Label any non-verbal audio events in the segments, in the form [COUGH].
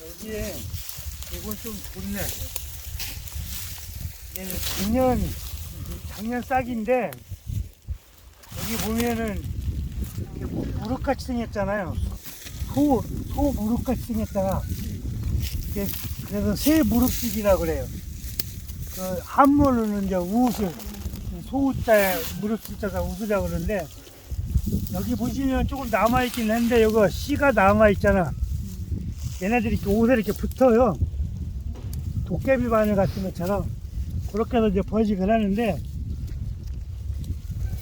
여기에 이건 좀 좋네. 얘는 작년 작년 싹인데 여기 보면은 무릎같이 생겼잖아요. 소, 소 무릎같이 생겼다가 그래서 새 무릎지기라 그래요. 그 한문으로는 이제 우슬, 소우자에 무릎지자가 우슬이라 그러는데 여기 보시면 조금 남아있긴 한데 이거 씨가 남아있잖아. 얘네들이 이렇게 옷에 이렇게 붙어요. 도깨비 바늘 같은 것처럼 그렇게 해서 이제 버직을 하는데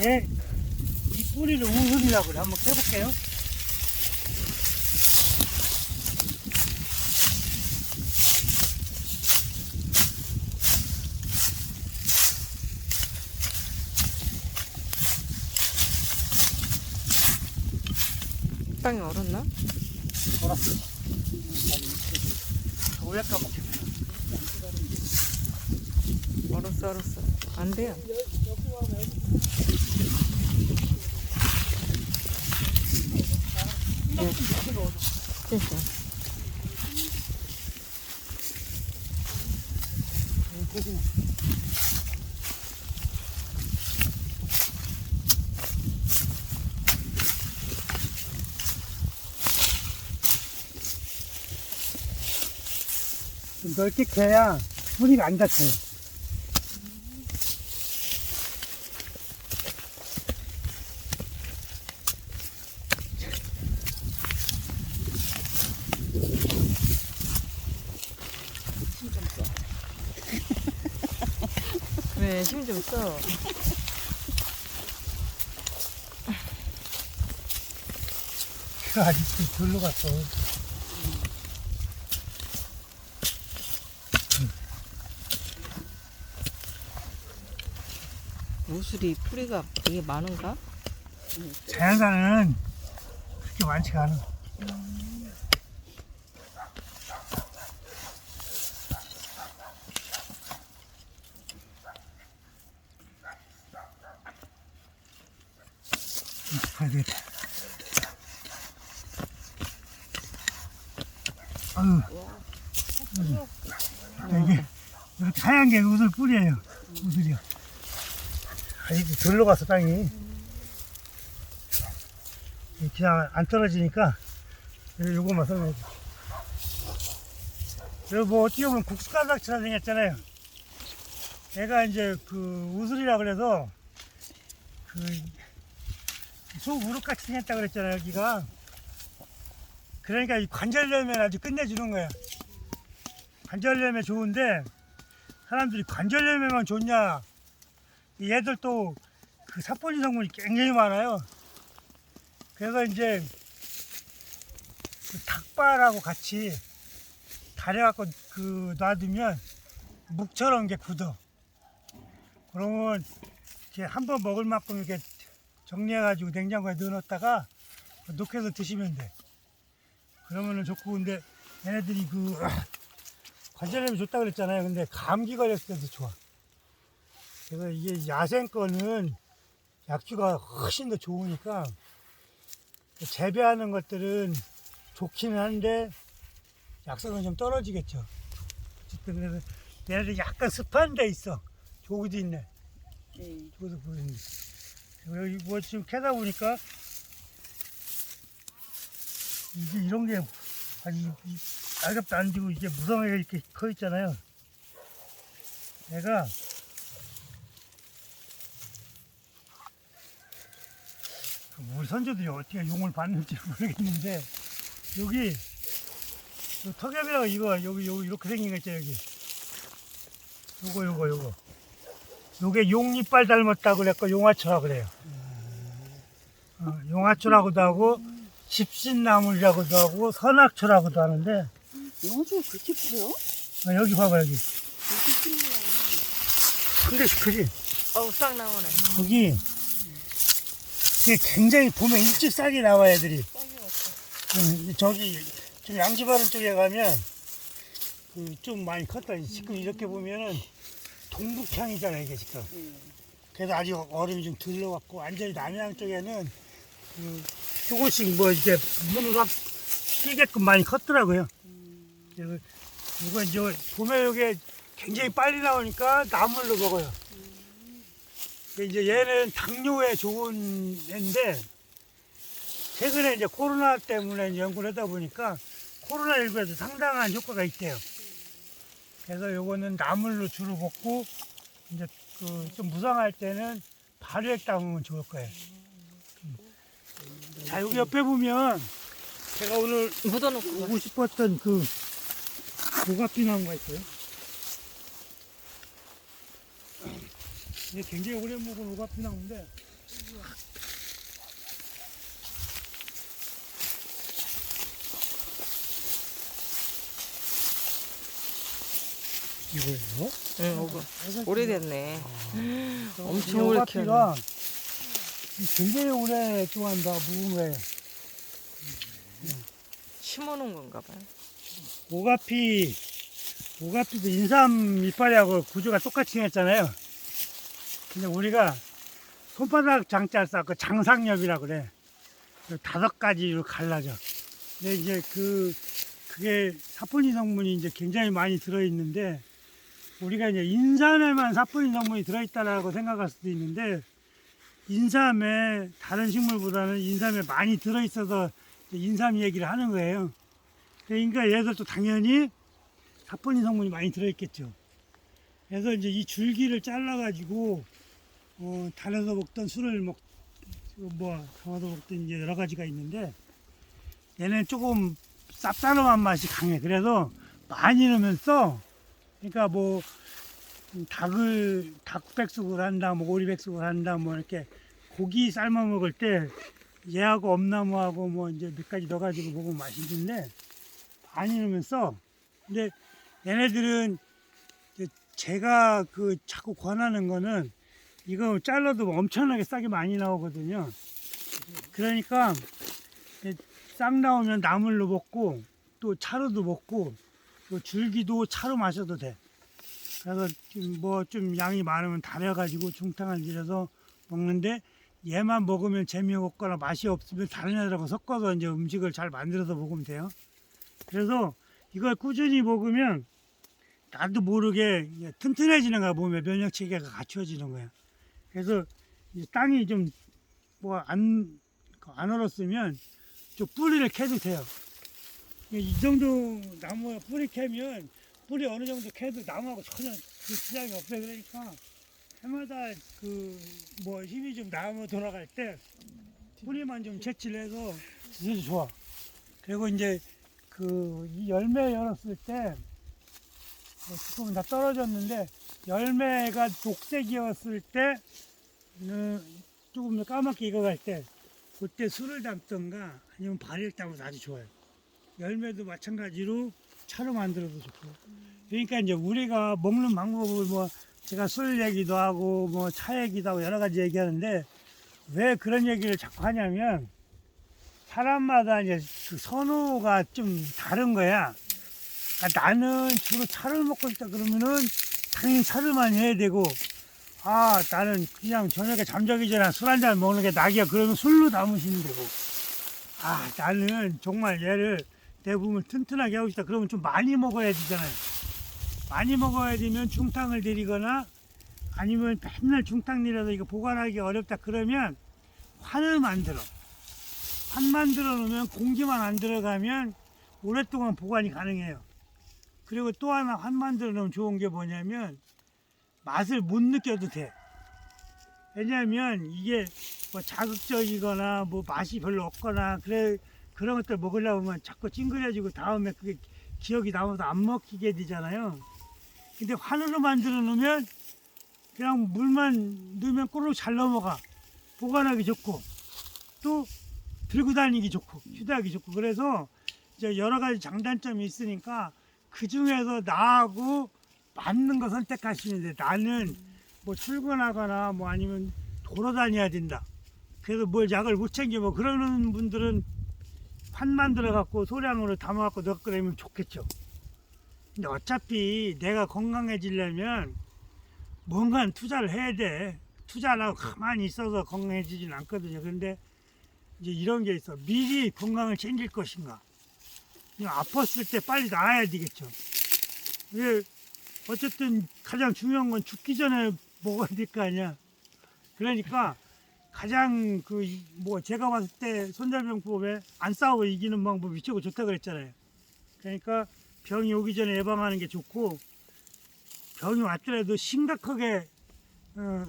얘, 이 뿌리를 우슬이라고 그래. 한번 해볼게요. 땅이 얼었나? 돌았어. 왜 까먹게. 얼었어 얼었어 안 돼요 네. 됐어 좀 넓게 캐야 뿌리가 안 닫혀요. 그래 힘좀 써. 그 아직 도 절로 갔어. 우슬이 뿌리가 되게 많은가? 자연산은 그렇게 많지가 않아. 가야 되겠다. 아유. 음. 이게 이렇게 하얀 게 우슬 뿌리예요. 우슬이요. 아직 절로 갔어 땅이. 그냥 안 떨어지니까 요거만 줘. 여기 뭐 어떻게 보면 국수가락처럼 생겼잖아요. 얘가 이제 그 우슬이라 그래서 그 소 무릎같이 생겼다 그랬잖아요 여기가. 그러니까 이 관절염에 아주 끝내주는 거야. 관절염에 좋은데 사람들이 관절염에만 좋냐? 얘들 또 그 사포닌 성분이 굉장히 많아요. 그래서 이제 그 닭발하고 같이 달여갖고 그 놔두면 묵처럼 이게 굳어. 그러면 이렇게 한번 먹을 만큼 이렇게 정리해가지고 냉장고에 넣어놨다가 녹여서 드시면 돼. 그러면은 좋고 근데 얘네들이 그 관절염이 좋다 그랬잖아요. 근데 감기 걸렸을 때도 좋아. 그래서 이게 야생 거는 약주가 훨씬 더 좋으니까 재배하는 것들은 좋기는 한데 약성은 좀 떨어지겠죠. 그래서 얘네들 약간 습한 데 있어. 조기도 있네. 조기도 보이는데. 여기 뭐 지금 캐다 보니까 이게 이런 게 아니 이- 날갑도 안 지고 이게 무성하게 이렇게 커 있잖아요. 얘가 우리 선조들이 어떻게 용을 받는지 모르겠는데 여기 요 턱엽이라고 이거 여기 여기 이렇게 생긴 거 있죠 여기? 요거 요거 요거. 요게 용이빨 닮았다고 그랬고 용화초라 그래요. 어, 용화초라고도 하고 집신나물이라고도 하고 선악초라고도 하는데 영어도 그렇게 커요? 어, 여기 봐봐 여기. 큰데 크지 어우 싹 나오네. 거기 이게 굉장히 보면 일찍 싹이 나와 애들이. 응, 저기 좀 양지바른 쪽에 가면 그 좀 많이 컸다. 지금 이렇게 보면은 동북향이잖아 이게 지금. 그래서 아직 얼음이 좀 들러갖고 완전히 남해안 쪽에는 그 조금씩 뭐 문으로 확 끼게끔 많이 컸더라고요. 그래서 이거 이제 봄에 이게 굉장히 빨리 나오니까 나물로 먹어요. 이제 얘는 당뇨에 좋은 애인데 최근에 이제 코로나 때문에 연구를 하다 보니까 코로나19에도 상당한 효과가 있대요. 그래서 요거는 나물로 주로 먹고 이제 그 좀 무상할 때는 발효액 담으면 좋을 거예요. 음. 자 여기 옆에 보면 제가 오늘 묻어놓고 가. 보고 싶었던 그 고가피 나무가 있어요. 이게 굉장히 오래 먹은 오가 피 나무인데 이거예요? 응, 오고. 오래됐네. 엄청 엄청 오래 오가피가 굉장히 오랫동안 다 묵은 거예요. 심어놓은 건가 봐요. 오가피, 오가피도 인삼 이파리하고 구조가 똑같이 생겼잖아요. 근데 우리가 손바닥 장자 쌓고 장상엽이라 그래. 그 다섯 가지로 갈라져. 근데 이제 그, 그게 사포닌 성분이 이제 굉장히 많이 들어있는데, 우리가 이제 인삼에만 사포닌 성분이 들어있다라고 생각할 수도 있는데, 인삼에 다른 식물보다는 인삼에 많이 들어있어서 인삼 얘기를 하는 거예요. 그러니까 얘들도 당연히 사포닌 성분이 많이 들어있겠죠. 그래서 이제 이 줄기를 잘라가지고 어, 달아서 먹던 술을 먹, 뭐 담아서 먹던 이제 여러 가지가 있는데 얘는 조금 쌉싸름한 맛이 강해. 그래서 많이 넣으면 써. 그러니까 뭐 음, 닭을 닭백숙을 한다, 뭐 오리백숙을 한다, 뭐 이렇게 고기 삶아 먹을 때 얘하고 엄나무하고 뭐 이제 몇 가지 넣어가지고 먹으면 맛있는데 많이 넣으면 써. 근데 얘네들은 제가 그 자꾸 권하는 거는 이거 잘라도 엄청나게 싸게 많이 나오거든요. 그러니까 싹 나오면 나물로 먹고 또 차로도 먹고 또 줄기도 차로 마셔도 돼. 그래서 뭐 좀 양이 많으면 달여가지고 중탕을 들여서 먹는데 얘만 먹으면 재미없거나 맛이 없으면 다른 애들하고 섞어서 이제 음식을 잘 만들어서 먹으면 돼요. 그래서 이걸 꾸준히 먹으면 나도 모르게 튼튼해지는 거야 몸에 면역 체계가 갖추어지는 거야. 그래서 이 땅이 좀뭐안안 얼었으면 좀 뿌리를 캐도 돼요. 이 정도 나무 뿌리 캐면 뿌리 어느 정도 캐도 나무하고 전혀 그 지장이 없어요. 그러니까 해마다 그 뭐 힘이 좀 나무 돌아갈 때 뿌리만 좀 채취해서 진짜 좋아. 그리고 이제 그이 열매 열었을 때 어, 지금은 다 떨어졌는데 열매가 녹색이었을 때 음, 조금 더 까맣게 익어갈 때 그때 술을 담던가 아니면 발효를 담아도 아주 좋아요. 열매도 마찬가지로 차로 만들어도 좋고. 그러니까 이제 우리가 먹는 방법을 뭐 제가 술 얘기도 하고 뭐 차 얘기도 하고 여러 가지 얘기하는데 왜 그런 얘기를 자꾸 하냐면 사람마다 이제 그 선호가 좀 다른 거야. 그러니까 나는 주로 차를 먹고 싶다 그러면은 당연히 차를만 해야 되고 아 나는 그냥 저녁에 잠자기 전에 술 한 잔 먹는 게 낙이야. 그러면 술로 담으시면 되고. 아 나는 정말 얘를 내 몸을 튼튼하게 하고 싶다. 그러면 좀 많이 먹어야 되잖아요. 많이 먹어야 되면 중탕을 들이거나 아니면 맨날 중탕 들여서 이거 보관하기 어렵다 그러면 환을 만들어. 환 만들어 놓으면 공기만 안 들어가면 오랫동안 보관이 가능해요 그리고 또 하나 환 만들어 놓으면 좋은 게 뭐냐면 맛을 못 느껴도 돼. 왜냐하면 이게 뭐 자극적이거나 뭐 맛이 별로 없거나 그래 그런 것들 먹으려고 하면 자꾸 찡그려지고 다음에 그게 기억이 남아서 안 먹히게 되잖아요. 근데 환으로 만들어 놓으면 그냥 물만 넣으면 꼬르륵 잘 넘어가. 보관하기 좋고 또 들고 다니기 좋고 휴대하기 좋고 그래서 이제 여러 가지 장단점이 있으니까 그 중에서 나하고 맞는 거 선택하시는데 나는 뭐 출근하거나 뭐 아니면 돌아다녀야 된다. 그래서 뭘 약을 못 챙겨 뭐 그러는 분들은 환 만들어 갖고 소량으로 담아 갖고 넣고 그러면 좋겠죠. 근데 어차피 내가 건강해지려면 뭔가 투자를 해야 돼. 투자를 하고 가만히 있어서 건강해지진 않거든요. 그런데 이제 이런 게 있어. 미리 건강을 챙길 것인가. 아팠을 때 빨리 나아야 되겠죠. 이게 어쨌든 가장 중요한 건 죽기 전에 먹어야 될 거 아니야. 그러니까 가장 그 뭐 제가 봤을 때 손자병법에 안 싸워 이기는 방법이 최고 좋다 그랬잖아요. 그러니까 병이 오기 전에 예방하는 게 좋고 병이 왔더라도 심각하게 어,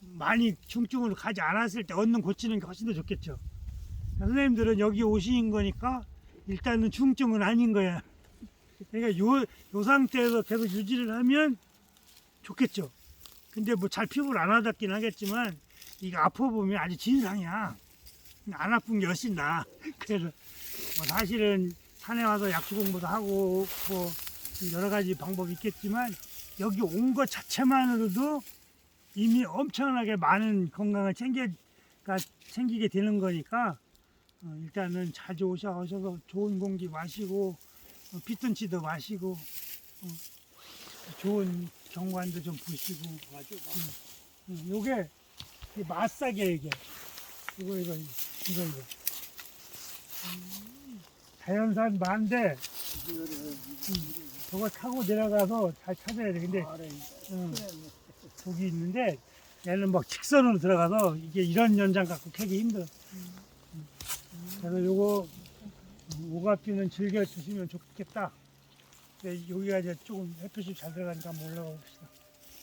많이 중증으로 가지 않았을 때 얻는 고치는 게 훨씬 더 좋겠죠. 선생님들은 여기 오신 거니까 일단은 중증은 아닌 거야. 그러니까 요, 요 상태에서 계속 유지를 하면 좋겠죠. 근데 뭐 잘 피부를 안 와닿긴 하겠지만 이거 아파 보면 아주 진상이야. 안 아픈 게 훨씬 나. [LAUGHS] 그래서 뭐 사실은 산에 와서 약수 공부도 하고 뭐 여러 가지 방법이 있겠지만 여기 온 것 자체만으로도 이미 엄청나게 많은 건강을 챙겨, 가 챙기게 되는 거니까 어, 일단은 자주 오셔, 오셔서 좋은 공기 마시고 어, 피톤치도 마시고 어, 좋은 경관도 좀 보시고. 음, 음, 요게 이 마싸게 이게. 이거 이거 이거 이거. 음, 자연산 만데 음, 저거 타고 내려가서 잘 찾아야 돼. 근데 음, 저기 있는데 얘는 막 직선으로 들어가서 이게 이런 연장 갖고 캐기 힘들어. 음. 그래서 요거 오가피는 즐겨 주시면 좋겠다. 근데 여기가 이제 조금 햇빛이 잘 들어가니까 한번 올라가 봅시다